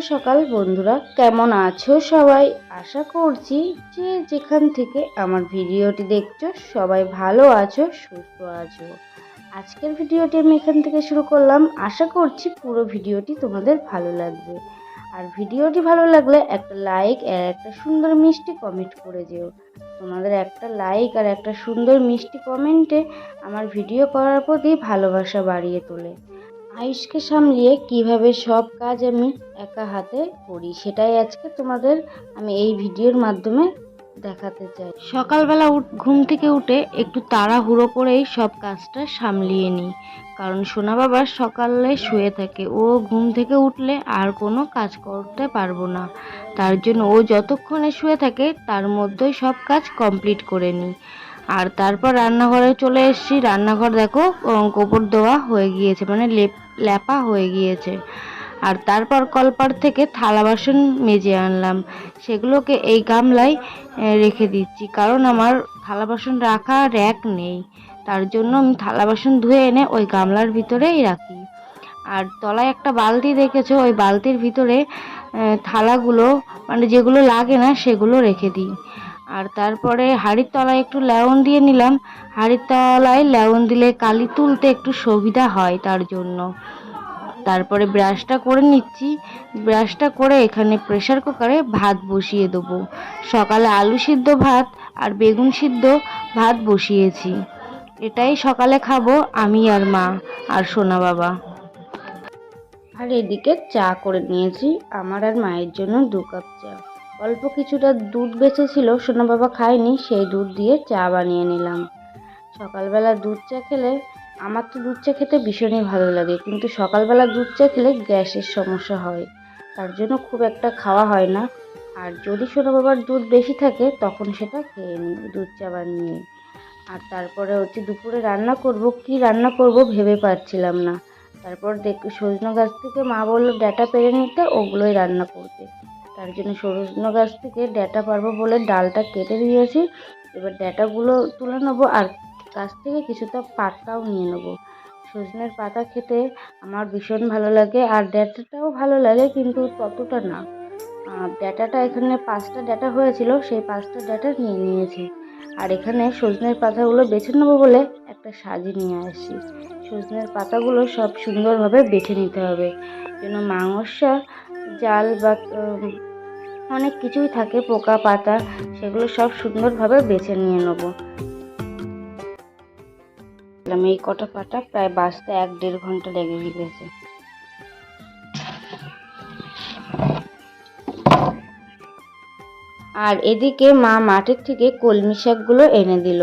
সকাল, বন্ধুরা। কেমন আছো সবাই? আশা করছি যে যেখান থেকে আমার ভিডিওটি দেখছ, সবাই ভালো আছো, সুস্থ আছো। আজকের ভিডিওটি আমি এখান থেকে শুরু করলাম। আশা করছি পুরো ভিডিওটি তোমাদের ভালো লাগবে। আর ভিডিওটি ভালো লাগলে একটা লাইক আর একটা সুন্দর মিষ্টি কমেন্ট করে যেও। তোমাদের একটা লাইক আর একটা সুন্দর মিষ্টি কমেন্টে আমার ভিডিও করার প্রতি ভালোবাসা বাড়িয়ে তোলে। আয়ুষকে সামলিয়ে কীভাবে সব কাজ আমি একা হাতে করি, সেটাই আজকে তোমাদের আমি এই ভিডিওর মাধ্যমে দেখাতে চাই। সকালবেলা উঠ, ঘুম থেকে উঠে একটু তাড়াহুড়ো করেই সব কাজটা সামলিয়ে নিই। কারণ সোনা বাবা সকালে শুয়ে থাকে, ও ঘুম থেকে উঠলে আর কোনো কাজ করতে পারব না। তার জন্য ও যতক্ষণে শুয়ে থাকে, তার মধ্যেই সব কাজ কমপ্লিট করে নিই। আর তারপর রান্নাঘরে চলে এসেছি। রান্নাঘর দেখো গোবর দেওয়া হয়ে গিয়েছে মানে লেপ ল্যাপা হয়ে গিয়েছে। আর তারপর কলপার থেকে থালা বাসন মেজে আনলাম। সেগুলোকে এই গামলায় রেখে দিচ্ছি। কারণ আমার থালা বাসন রাখা র্যাক নেই। তার জন্য আমি থালা বাসন ধুয়ে এনে ওই গামলার ভিতরেই রাখি। আর তলায় একটা বালতি দেখেছ? ওই বালতির ভিতরে থালাগুলো মানে যেগুলো লাগে না, সেগুলো রেখে দিই। আর তারপরে হাঁড়ির তলায় একটু লেবন দিয়ে নিলাম। হাঁড়ির তলায় লেবন দিলে কালি তুলতে একটু সুবিধা হয় তার জন্য। তারপরে ব্রাশটা করে নিচ্ছি। ব্রাশটা করে এখানে প্রেশার কুকারে ভাত বসিয়ে দেবো। সকালে আলু সিদ্ধ ভাত আর বেগুন সিদ্ধ ভাত বসিয়েছি। এটাই সকালে খাব আমি আর মা আর সোনা বাবা। আর এদিকে চা করে নিয়েছি। আমার আর মায়ের জন্য দু কাপ চা। অল্প কিছুটা দুধ বেঁচেছিল, সোনা বাবা খায়নি, সেই দুধ দিয়ে চা বানিয়ে নিলাম। সকালবেলা দুধ চা খেলে আমার তো দুধ চা খেতে ভীষণই ভালো লাগে, কিন্তু সকালবেলা দুধ চা খেলে গ্যাসের সমস্যা হয়। তার জন্য খুব একটা খাওয়া হয় না। আর যদি সোনা বাবার দুধ বেশি থাকে, তখন সেটা খেয়ে নিই দুধ চা বানিয়ে। আর তারপরে হচ্ছে দুপুরে রান্না করব, কি রান্না করব ভেবে পাচ্ছিলাম না। তারপর দেখ, সজনে গাছ থেকে মা বলল, ডাটা পেরে নিতে, ওগুলোই রান্না করতে। তার জন্য সজনে গাছ থেকে ডাটা পারব বলে ডালটা কেটে দিয়েছি। এবার ডাটাগুলো তুলে নেব আর গাছ থেকে কিছুটা পাতাও নিয়ে নেব। সজনের পাতা খেতে আমার ভীষণ ভালো লাগে আর ডাঁটাটাও ভালো লাগে কিন্তু ততটা না। ডাঁটাটা এখানে পাঁচটা ডাঁটা হয়েছিল, সেই পাঁচটা ডাঁটা নিয়ে নিয়েছি। আর এখানে সজনের পাতাগুলো বেছে নেব বলে একটা সাজি নিয়ে আসি সজনের পাতাগুলো সব সুন্দরভাবে বেছে নিতে হবে। যেন মাংসা, জাল বা অনেক কিছুই থাকে, পোকা, পাতা, সেগুলো সব সুন্দরভাবে বেছে নিয়ে নেব। এই কটা পাতা প্রায় বাঁচতে এক দেড় ঘণ্টা লেগে গিয়েছে। আর এদিকে মা মাঠের থেকে কলমি শাকগুলো এনে দিল।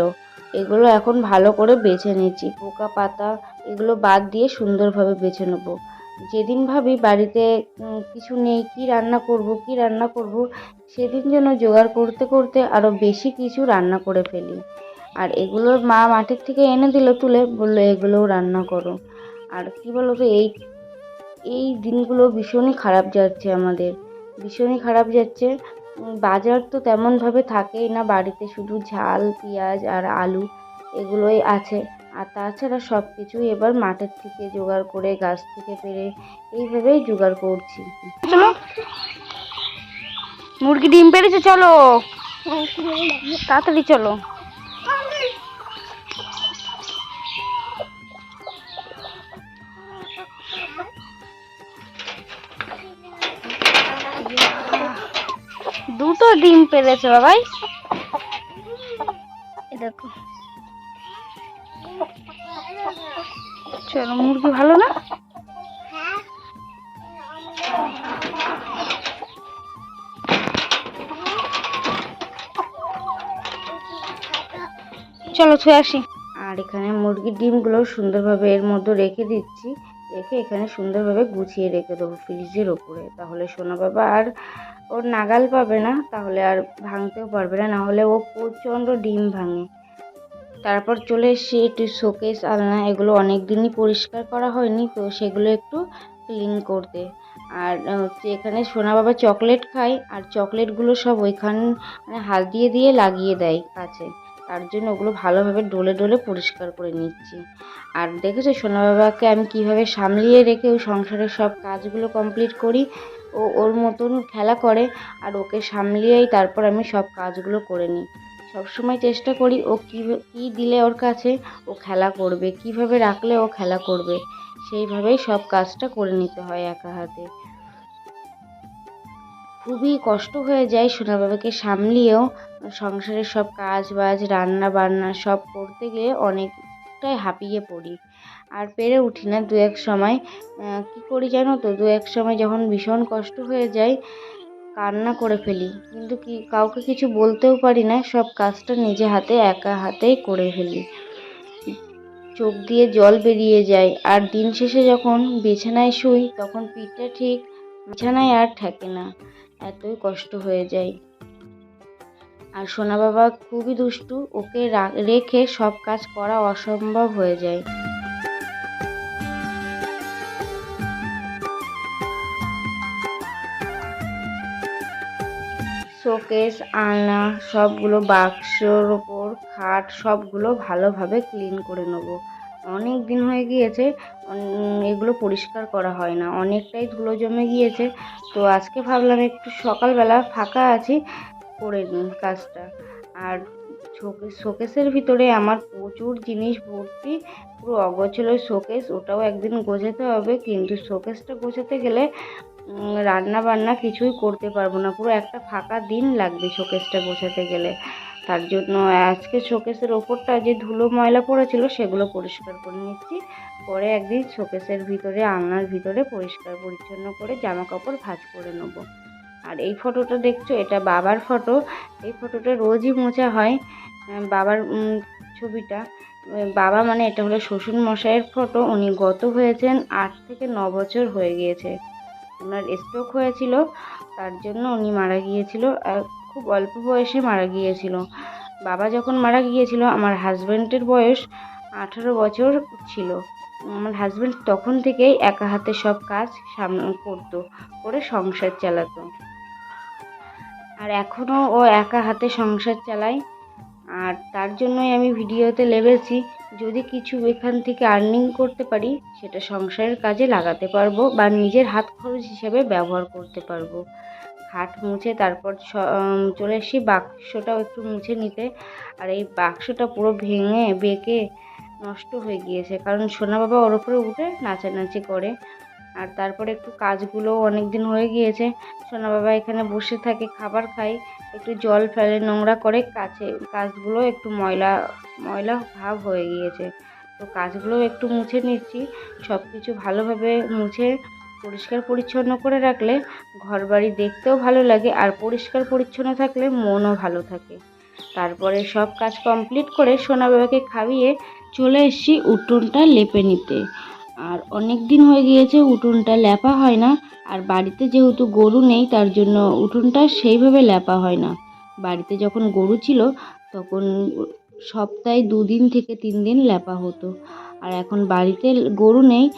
এগুলো এখন ভালো করে বেছে নিচ্ছি। পোকা, পাতা, এগুলো বাদ দিয়ে সুন্দরভাবে বেছে নেব। যেদিন ভাবি বাড়িতে কিছু নেই, কি রান্না করব, কি রান্না করব, সেদিন যেন জোগাড় করতে করতে আরও বেশি কিছু রান্না করে ফেলি। আর এগুলো মা মাঠের থেকে এনে দিল তুলে, বলল, এগুলোও রান্না করো। আর কি বলো তো এই এই দিনগুলো ভীষণই খারাপ যাচ্ছে আমাদের। ভীষণই খারাপ যাচ্ছে। বাজার তো তেমনভাবে থাকেই না বাড়িতে, শুধু ঝাল, পেঁয়াজ আর আলু এগুলোই আছে। আর তাছাড়া সব কিছুই এবার মাঠের থেকে জোগাড় করে গাছ থেকে পেরে এইভাবেই জোগাড় করছি। চলো। মুরগি ডিম পেরেছে চলো। তাড়াতাড়ি চলো। দুটো ডিম পেরেছে বাবাই। দেখো। চলো, মুরগি ভালো না? চলো, ছুঁয়ে আসি। আর এখানে মুরগির ডিমগুলো সুন্দরভাবে এর মধ্যে রেখে দিচ্ছি। রেখে এখানে সুন্দরভাবে গুছিয়ে রেখে দেবো ফ্রিজের ওপরে। তাহলে সোনা বাবা আর ওর নাগাল পাবে না, তাহলে আর ভাঙতেও পারবে না নাহলে ও প্রচণ্ড ডিম ভাঙে। তারপর চলে এসেছি একটু শোকেস, আলনা, এগুলো অনেক দিনই পরিষ্কার করা হয়নি, তো সেগুলো একটু ক্লিন করতে। আর হচ্ছে এখানে সোনা বাবা চকলেট খায়, আর চকলেটগুলো সব ওইখান মানে হাত দিয়ে দিয়ে লাগিয়ে দেয় কাছে। তার জন্য ওগুলো ভালোভাবে ডলে ডলে পরিষ্কার করে নিচ্ছি। আর দেখেছ সোনা বাবাকে আমি কীভাবে সামলিয়ে রেখে ওই সংসারের সব কাজগুলো কমপ্লিট করি? ও ওর মতন খেলা করে, আর ওকে সামলিয়েই তারপর আমি সব কাজগুলো করে নিই। সবসময় চেষ্টা করি ও কী কী দিলে ওর কাছে ও খেলা করবে, কীভাবে রাখলে ও খেলা করবে, সেইভাবেই সব কাজটা করে নিতে হয় একা হাতে। খুবই কষ্ট হয়ে যায় সোনা বাবাকে সামলিয়েও, সংসারের সব কাজ বাজ রান্না বান্না সব করতে গিয়ে অনেকটাই হাঁপিয়ে পড়ি। আর পেরে উঠি না দু এক সময় কী করি জানো তো? দু এক সময় যখন ভীষণ কষ্ট হয়ে যায় কান্না করে ফেলি। কিন্তু কি, কাউকে কিছু বলতেও পারি না, সব কাজটা নিজে হাতে, একা হাতেই করে ফেলি। চোখ দিয়ে জল বেরিয়ে যায়, আর দিন শেষে যখন বিছানায় শুই, তখন পিঠটা ঠিক বিছানায় আর থাকে না, এতই কষ্ট হয়ে যায়। আর সোনা বাবা খুবই দুষ্টু, ওকে রেখে সব কাজ করা অসম্ভব হয়ে যায়। শোকেস আলনা, সবগুলো বাক্সর ওপর খাট, সবগুলো ভালোভাবে ক্লিন করে নেব। অনেক দিন হয়ে গিয়েছে এগুলো পরিষ্কার করা হয় না। অনেকটাই ধুলো জমে গিয়েছে। তো আজকে ভাবলাম একটু সকালবেলা ফাঁকা আছি, করে নিই কাজটা। আর শোকেস শোকেসের ভিতরে আমার প্রচুর জিনিস ভর্তি, পুরো অগোছালো শোকেস, ওটাও একদিন গোছাতে হবে। কিন্তু শোকেসটা গোছাতে গেলে রান্না বান্না কিছুই করতে পারব না। পুরো একটা ফাঁকা দিন লাগবে শোকেসটা গোছাতে গেলে। তার জন্য আজকে শোকেসের ওপরটা যে ধুলো ময়লা পড়েছিল সেগুলো পরিষ্কার করে নিচ্ছি পরে একদিন শোকেসের ভিতরে, আলনার ভিতরে পরিষ্কার পরিচ্ছন্ন করে জামা কাপড় ভাঁজ করে নেব। আর এই ফটোটা দেখছ? এটা বাবার ফটো। এই ফটোটা রোজই মোছা হয় বাবার ছবিটা। বাবা মানে এটা হলো শ্বশুর মশাইয়ের ফটো। উনি গত হয়েছেন আট থেকে ন বছর হয়ে গিয়েছে। ওনার স্ট্রোক হয়েছিল, তার জন্য উনি মারা গিয়েছিল। খুব অল্প বয়সে মারা গিয়েছিল। বাবা যখন মারা গিয়েছিল, আমার হাজব্যান্ডের বয়স আঠারো বছর ছিল। আমার হাজব্যান্ড তখন থেকেই একা হাতে সব কাজ সামনে করতো, করে সংসার চালাতো। আর এখনও ও একা হাতে সংসার চালায়। আর তার জন্যই আমি ভিডিওতে লেবেছি যদি কিছু এখান থেকে আর্নিং করতে পারি, সেটা সংসারের কাজে লাগাতে পারব বা নিজের হাত খরচ হিসেবে ব্যবহার করতে পারব। খাট মুছে তারপর চলে এসেছি বাক্সটাও একটু মুছে নিতে। আর এই বাক্সটা পুরো ভেঙে, বেঁকে নষ্ট হয়ে গিয়েছে, কারণ সোনা বাবা ওর উপরে উঠে নাচানাচি করে। আর তারপরে একটু কাজগুলো অনেক দিন হয়ে গিয়েছে। সোনা বাবা এখানে বসে থাকে, খাবার খাই একটু জল ফেলে নোংরা করে কাছে, কাজগুলো একটু ময়লা ময়লা ভাব হয়ে গিয়েছে। তো কাজগুলো একটু মুছে নিচ্ছি। সব কিছু ভালোভাবে মুছে, পরিষ্কার পরিচ্ছন্ন করে রাখলে ঘর বাড়ি দেখতেও ভালো লাগে আর পরিষ্কার পরিচ্ছন্ন থাকলে মনও ভালো থাকে। তারপরে সব কাজ কমপ্লিট করে সোনা বাবাকে খাইয়ে চলে এসেছি উঠোনটা লেপে নিতে। আর অনেক দিন হয়ে গিয়েছে উঠোনটা লেপা হয় না, আর বাড়িতে যেহেতু গরু নেই, তার জন্য উঠোনটা সেইভাবে লেপা হয় না। বাড়িতে যখন গরু ছিল, তখন সপ্তাহে দুদিন থেকে তিন দিন লেপা হতো। আর এখন বাড়িতে গরু নেই,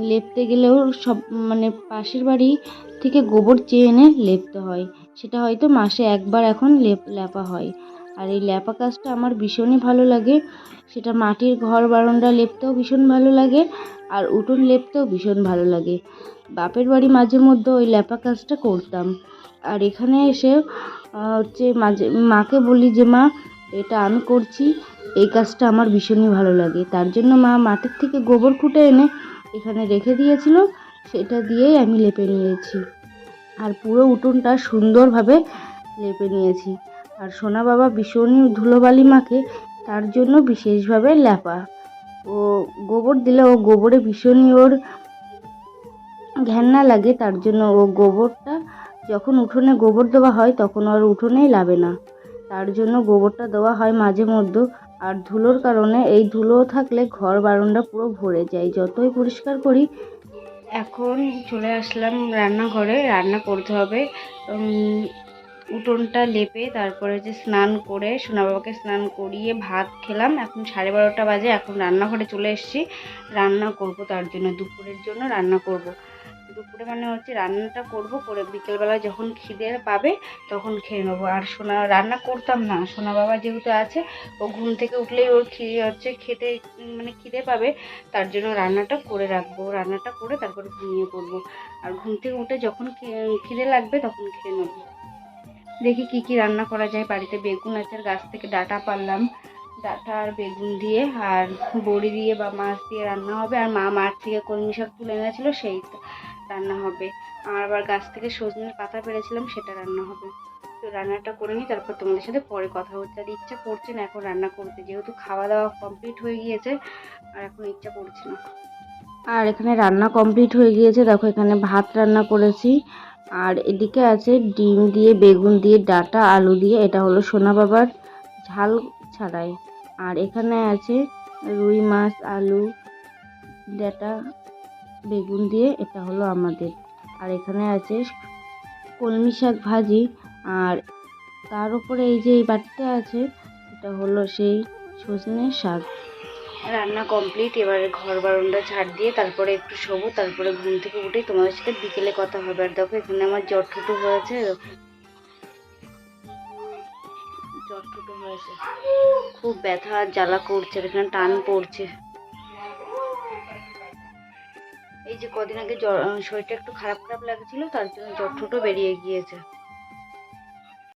লেপতে গেলেও সব মানে পাশের বাড়ি থেকে গোবর চেয়ে এনে লেপতে হয়। সেটা হয়তো মাসে একবার এখন লেপ লেপা হয়। আর এই লেপা কাজটা আমার ভীষণই ভালো লাগে। সেটা মাটির ঘর বারান্দা লেপতেও ভীষণ ভালো লাগে। আর উঠোন লেপতেও ভীষণ ভালো লাগে। বাপের বাড়ি মাঝে মধ্যে ওই লেপা কাজটা করতাম। আর এখানে এসে হচ্ছে মাঝে, মাকে বলি যে, মা, এটা আমি করছি। এই কাজটা আমার ভীষণই ভালো লাগে। তার জন্য মা মাটির থেকে গোবর খুঁটে এনে এখানে রেখে দিয়েছিল। সেটা দিয়েই আমি লেপে নিয়েছি। আর পুরো উঠোনটা সুন্দরভাবে লেপে নিয়েছি। আর সোনা বাবা ভীষণই ধুলোবালি মাখে, তার জন্য বিশেষভাবে লেপা। ও গোবর দিলে ও গোবরে ভীষণই ওর ঘেন্না লাগে, তার জন্য ও গোবরটা যখন উঠোনে গোবর দেওয়া হয়, তখন আর উঠোনেই লাবে না। তার জন্য গোবরটা দেওয়া হয় মাঝে মধ্যে, আর ধুলোর কারণে এই ধুলো থাকলে ঘর বারান্দা পুরো ভরে যায়। যতই পরিষ্কার করি, এখন চলে আসলাম রান্নাঘরে, রান্না করতে হবে। উঠোনটা লেপে তারপরে যে স্নান করে সোনা বাবাকে স্নান করিয়ে ভাত খেলাম। এখন সাড়ে বারোটা বাজে, এখন রান্নাঘরে চলে এসেছি। রান্না করব তার জন্য, দুপুরের জন্য রান্না করব। দুপুরে মানে হচ্ছে রান্নাটা করব করে বিকেলবেলা যখন খিদে পাবে তখন খেয়ে নেব। আর সোনা, রান্না করতাম না। সোনা বাবা যেহেতু আছে, ও ঘুম থেকে উঠলেই ওর খিদে হচ্ছে খেতে মানে খিদে পাবে, তার জন্য রান্নাটা করে রাখব। রান্নাটা করে তারপরে ঘুমিয়ে পড়ব। আর ঘুম থেকে উঠে যখন খিদে লাগবে তখন খেয়ে নেব। দেখি কি কি রান্না করা যায়। বাড়িতে বেগুন আছে গাছ থেকে ডাটা পারলাম ডাটা আর বেগুন দিয়ে, আর বড়ি দিয়ে বা মাছ দিয়ে রান্না হবে। আর মা মাঠ থেকে কলমি শাক তুলে এনেছিল, সেই রান্না হবে। আর আবার গাছ থেকে সজনের পাতা পেরেছিলাম সেটা রান্না হবে। তো রান্নাটা করে নিই, তারপর তোমাদের সাথে পরে কথা হচ্ছে আর ইচ্ছা করছে না এখন রান্না করতে, যেহেতু খাওয়া দাওয়া কমপ্লিট হয়ে গিয়েছে, আর এখন ইচ্ছা করছে না। আর এখানে রান্না কমপ্লিট হয়ে গিয়েছে। দেখো এখানে ভাত রান্না করেছি। আর এদিকে আছে ডিম দিয়ে, বেগুন দিয়ে, ডাটা, আলু দিয়ে, এটা হলো সোনা বাবার ঝাল ছাড়াই। আর এখানে আছে রুই মাছ, আলু, ডাঁটা, বেগুন দিয়ে, এটা হলো আমাদের। আর এখানে আছে কলমি শাক ভাজি। আর তার উপরে এই যে এই বাটিতে আছে, এটা হলো সেই সজনে শাক। রান্না কমপ্লিট এবারে ঘর বারান্দা ঝাড় দিয়ে তারপরে একটু শোবো, তারপরে ঘুম থেকে উঠে তোমাদের সাথে বিকেলে কথা হবে। আর দেখো, এখানে আমার জ্বর ঠুটো হয়েছে জ্বর ঠুটো হয়েছে। খুব ব্যথা জ্বালা করছে এখানে টান পড়ছে। এই যে কদিন আগে জ্বর শরীরটা একটু খারাপ খারাপ লাগছিল, তার জন্য জ্বর ঠুটো বেরিয়ে গিয়েছে।